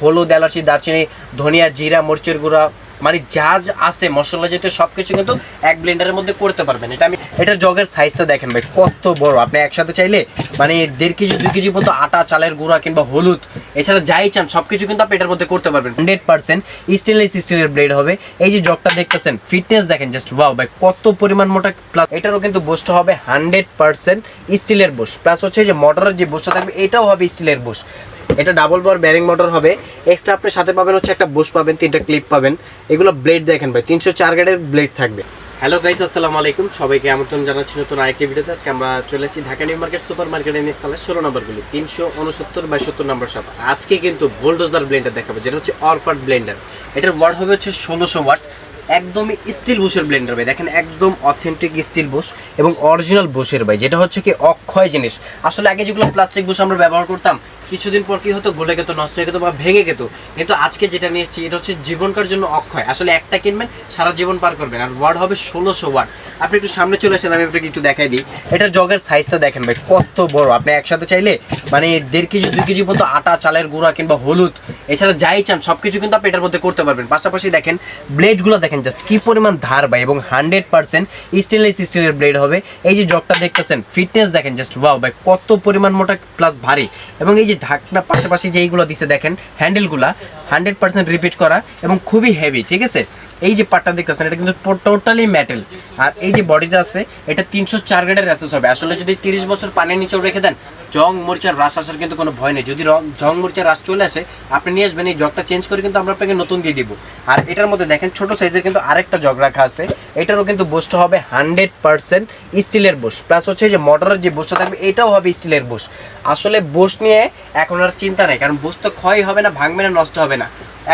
হলুদ, এলাচি, দারচিনি, ধনিয়া, জিরা, মরিচের গুঁড়া মানে যা যা আছে, মশলা জাতীয় সব কিছু কিন্তু এক ব্লেন্ডারের মধ্যে করতে পারবেন। এটা আমি এটা জগের সাইজটা দেখেন ভাই, কত বড়। আপনি একসাথে চাইলে মানে দেড় কেজি, দুই কেজি মতো আটা, চালের গুঁড়া কিংবা হলুদ, এছাড়া যাই চান সব কিছু কিন্তু আপনি এটার মধ্যে করতে পারবেন। হান্ড্রেড পার্সেন্ট স্টেনলেস স্টিলের ব্লেড হবে। এই যে জগটা দেখতেছেন ফিটনেস দেখেন জাস্ট ওয়াও ভাই, কত পরিমাণ মোটা প্লাস এটারও কিন্তু বসটা হবে হান্ড্রেড পার্সেন্ট স্টিলের বস প্লাস হচ্ছে যে মোটরের যে বসটা থাকবে, এটাও হবে স্টিলের বস এটা ডাবল বার ব্যারিং মোটর হবে। এক্সট্রা আপনি সাথে পাবেন হচ্ছে একটা বুশ পাবেন, তিনটা ক্লিপ পাবেন। এগুলো ব্লেড দেখেন ভাই, তিনশো চার গ্রেডের ব্লেড থাকবে। হ্যালো গাইস আসসালামু আলাইকুম। সবাইকে আমন্ত্রণ জানাচ্ছি নতুন আরেকটি ভিডিওতে। আজকে আমরা চলে এসেছি ঢাকা নিউ মার্কেট সুপার মার্কেটের নিস্তালে ষোলো নম্বরগুলি, তিনশো উনসত্তর বাই সত্তর নম্বর শপ আজকে কিন্তু বোল্ডোজার ব্লেন্ডার দেখাবো, যেটা হচ্ছে অরপাট ব্লেন্ডার এটার ওয়াট হবে হচ্ছে ষোলোশো ওয়াট একদমই স্টিল বুশের ব্লেন্ডার ভাই। দেখেন, একদম অথেন্টিক স্টিল বুশ এবং অরিজিনাল বুশের ভাই। যেটা হচ্ছে কি, অক্ষয় জিনিস। আসলে আগে যেগুলো প্লাস্টিক বুশ আমরা ব্যবহার করতাম, কিছুদিন পর কি হতো গলে গেতো, নষ্ট হয়ে যেত বা ভেঙে যেত কিন্তু আজকে যেটা নিয়ে এসেছি, এটা হচ্ছে জীবনকার জন্য অক্ষয়। আসলে একটা কিনবেন, সারা জীবন পার করবেন। আর ওয়ার্ড হবে ষোলোশো ওয়ার্ড আপনি একটু সামনে চলে আসেন, আমি আপনাকে একটু দেখাই দিই। এটার জগের সাইজটা দেখেন ভাই, কত বড়। আপনি একসাথে চাইলে মানে দেড় কেজি, দুই কেজি মতো আটা, চালের গুঁড়া কিংবা হলুদ, এছাড়া যাই চান সব কিছু কিন্তু আপনি এটার মধ্যে করতে পারবেন। পাশাপাশি দেখেন ব্লেডগুলো দেখেন জাস্ট কি পরিমাণ ধার ভাই, এবং হান্ড্রেড পার্সেন্ট স্টেনলেস স্টিলের ব্লেড হবে। এই যে জগটা দেখতেছেন ফিটনেস দেখেন জাস্ট ওয়াও ভাই, কত পরিমাণ মোটা প্লাস ভারী। এবং এই যে ঢাকনা, পাশাপাশি যে এইগুলো দিছে, দেখেন হ্যান্ডেলগুলা হান্ড্রেড পার্সেন্ট রিপিট করা এবং খুবই হেভি ঠিক আছে? এই যে পার্টটা দেখতেছেন, এটা কিন্তু টোটালি মেটাল আর এই যে বডিটা আছে, এটা তিনশো চার গ্রেডের অ্যাসেস হবে। আসলে যদি তিরিশ বছর পানির নিচেও রেখে দেন জং মরিচার রাস আসার কিন্তু কোনো ভয় নেই। যদি জং মরিচার রাস চলে আসে, আপনি নিয়ে আসবেন, এই জগটা চেঞ্জ করে কিন্তু আমরা আপনাকে নতুন দিয়ে দিব। আর এটার মধ্যে দেখেন, ছোট সাইজের কিন্তু আরেকটা জগ রাখা আছে। এটারও কিন্তু বোসটা হবে হান্ড্রেড পার্সেন্ট স্টিলের বোস প্লাস হচ্ছে যে মোটরের যে বোসটা থাকবে, এটাও হবে স্টিলের বোস আসলে বোস নিয়ে এখন আর চিন্তা নেই, কারণ বোস তো ক্ষয় হবে না, ভাঙবে না, নষ্ট হবে না।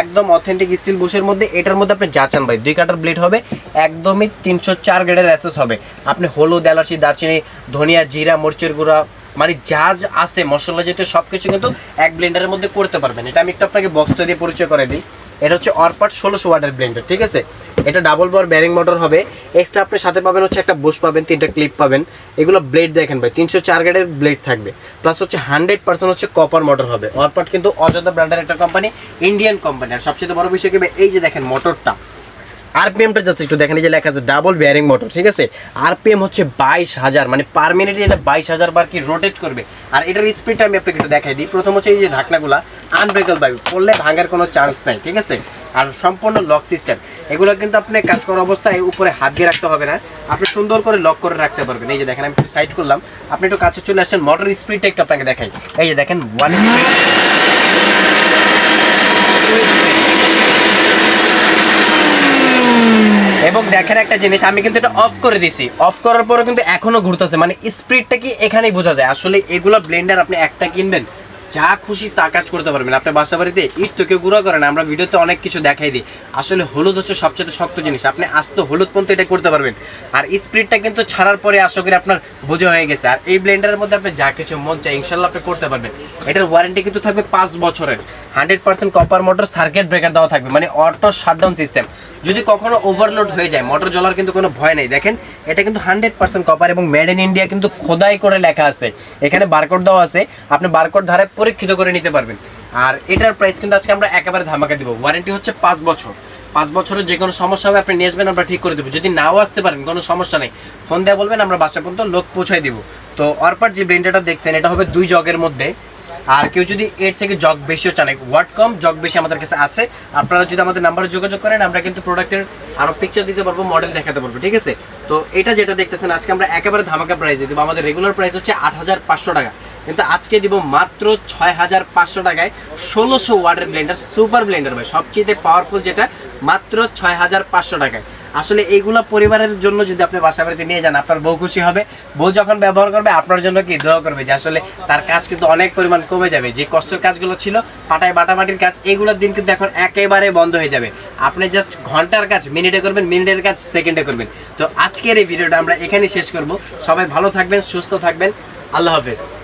একদম অথেন্টিক স্টিল বুশের মধ্যে এটার মধ্যে আপনি যা চান ভাই, দুই কাটার ব্লেড হবে, একদমই তিনশো চার গ্রেডের অ্যাসেস হবে। আপনি হলুদ, এলাচি, দারচিনি, ধনিয়া, জিরা, মরিচের গুঁড়া মানে যা যা আছে, মশলা জাতীয় সব কিছু কিন্তু এক ব্লেন্ডারের মধ্যে করতে পারবেন। এটা আমি একটু আপনাকে বক্সটা দিয়ে পরিচয় করে দিই। এটা হচ্ছে অরপাট ষোলোশো ওয়াটের ব্লেন্ডার ঠিক আছে? এটা ডাবল বার ব্যারিং মোটর হবে। এক্সট্রা আপনি সাথে পাবেন হচ্ছে একটা বুশ পাবেন, তিনটা ক্লিপ পাবেন। এগুলো ব্লেড দেখেন ভাই, তিনশো চার গ্রেডের ব্লেড থাকবে। প্লাস হচ্ছে হান্ড্রেড পার্সেন্ট হচ্ছে কপার মোটর হবে। অরপাট কিন্তু অযোধ্যা ব্র্যান্ডের একটা কোম্পানি ইন্ডিয়ান কোম্পানি আর সবচেয়ে বড় বিষয় কি এই যে দেখেন মোটরটা আরপিএমটা জাস্ট একটু দেখেন, এই যে লেখা আছে ডাবল বেয়ারিং মোটর ঠিক আছে? আরপিএম হচ্ছে বাইশ হাজার মানে পার মিনিটে এটা বাইশ হাজার বার কি রোটেট করবে? আর এটার স্পিডটা আমি আপনাকে একটু দেখাই দিই। প্রথম হচ্ছে এই যে ঢাকনাগুলা আনব্রেকেল বাইক পড়লে ভাঙার কোনো চান্স নাই, ঠিক আছে? আর সম্পূর্ণ লক সিস্টেম এগুলো কিন্তু আপনি কাজ করা অবস্থায় উপরে হাত দিয়ে রাখতে হবে না। আপনি সুন্দর করে লক করে রাখতে পারবেন। এই যে দেখেন, আমি একটু সাইড করলাম। আপনি একটু কাছে চলে আসেন মোটর স্পিডটা একটু আপনাকে দেখাই। এই যে দেখেন ওয়ান স্পিড এবং দেখেন একটা জিনিস, আমি কিন্তু এটা অফ করে দিছি। অফ করার পরও কিন্তু এখনও ঘুরতেছে। মানে স্পিডটা কি এখানেই বোঝা যায়। আসলে এগুলো ব্লেন্ডার আপনি একটা কিনবেন যা খুশি তা কাজ করতে পারবেন। আপনার বাসা বাড়িতে ইট তো কেউ গুঁড়া করেন আমরা ভিডিওতে অনেক কিছু দেখাই দিই। আসলে হলুদ হচ্ছে সবচেয়ে শক্ত জিনিস। আপনি আস্ত হলুদ পর্যন্ত এটা করতে পারবেন। আর স্পিডটা কিন্তু ছাড়ার পরে আশা করি আপনার বোঝা হয়ে গেছে। আর এই ব্লেন্ডারের মধ্যে আপনি যা কিছু মন চাই ইনশাল্লাহ আপনি করতে পারবেন। এটার ওয়ারেন্টি কিন্তু থাকবে পাঁচ বছরের। Hundred percent copper motor circuit breaker দেওয়া থাকবে। মানে অটো শাটডাউন সিস্টেম যদি কখনো ওভারলোড হয়ে যায় মোটর জ্বলার কিন্তু কোনো ভয় নেই। দেখেন, এটা কিন্তু হান্ড্রেড পার্সেন্ট কপার এবং মেড ইন ইন্ডিয়া কিন্তু খোদাই করে লেখা আছে। এখানে বারকোড দেওয়া আছে। আপনি বারকোড ধারে পরীক্ষিত করে নিতে পারবেন। আর এটার প্রাইস কিন্তু আজকে আমরা একেবারে ধামাকা দিব। ওয়ারেন্টি হচ্ছে পাঁচ বছর। পাঁচ বছরের যে কোনো সমস্যা হবে আপনি নিয়ে আসবেন, আমরা ঠিক করে দেবো। যদি নাও আসতে পারেন, কোনো সমস্যা নেই। ফোন দেওয়া বলবেন, আমরা বাসা পর্যন্ত লোক পৌঁছাই দিব। তো অরপার যে ব্লেন্ডারটা দেখছেন, এটা হবে দুই জগের মধ্যে। আর কেউ যদি এর থেকে জগ বেশিও চান ওয়াট কম জগ বেশি আমাদের কাছে আছে। আপনারা যদি আমাদের নাম্বারে যোগাযোগ করেন, আমরা কিন্তু প্রোডাক্টের আরও পিকচার দিতে পারব মডেল দেখাতে পারব, ঠিক আছে? তো এটা যেটা দেখতেছেন, আজকে আমরা একেবারে ধামাকা প্রাইসে দেবো। আমাদের রেগুলার প্রাইস হচ্ছে আট হাজার পাঁচশো টাকা। কিন্তু আজকে দিব মাত্র ছয় হাজার পাঁচশো টাকায় ষোলোশো ওয়ার্ডের ব্লেন্ডার, সুপার ব্লেন্ডার ভাই। সবচেয়ে পাওয়ারফুল যেটা, মাত্র ছয় হাজার পাঁচশো টাকায়। আসলে এইগুলা পরিবারের জন্য যদি আপনি বাসা বাড়িতে নিয়ে যান, আপনার বউ খুশি হবে। বউ যখন ব্যবহার করবে, আপনার জন্য কি দোয়া করবে যে আসলে তার কাজ কিন্তু অনেক পরিমাণ কমে যাবে। যে কষ্টের কাজগুলো ছিল, পাটায় বাটাবাটির কাজ, এইগুলোর দিন কিন্তু এখন একেবারে বন্ধ হয়ে যাবে। আপনি জাস্ট ঘণ্টার কাজ মিনিটে করবেন মিনিটের কাজ সেকেন্ডে করবেন। তো আজকের এই ভিডিওটা আমরা এখানেই শেষ করব। সবাই ভালো থাকবেন, সুস্থ থাকবেন। আল্লাহ হাফেজ।